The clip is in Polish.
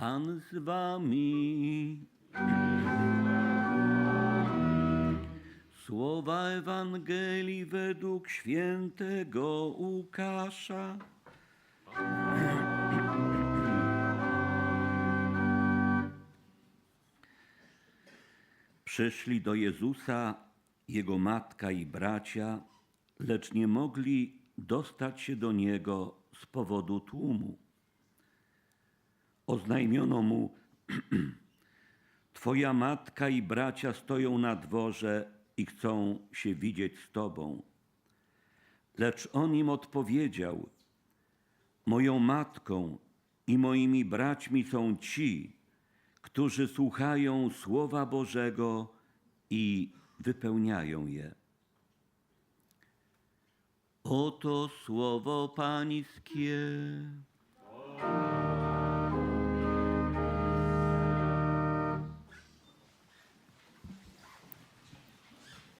Pan z wami. Słowa Ewangelii według świętego Łukasza. Przyszli do Jezusa jego matka i bracia, lecz nie mogli dostać się do niego z powodu tłumu. Oznajmiono mu: Twoja matka i bracia stoją na dworze i chcą się widzieć z tobą. Lecz on im odpowiedział: Moją matką i moimi braćmi są ci, którzy słuchają Słowa Bożego i wypełniają je. Oto słowo Pańskie.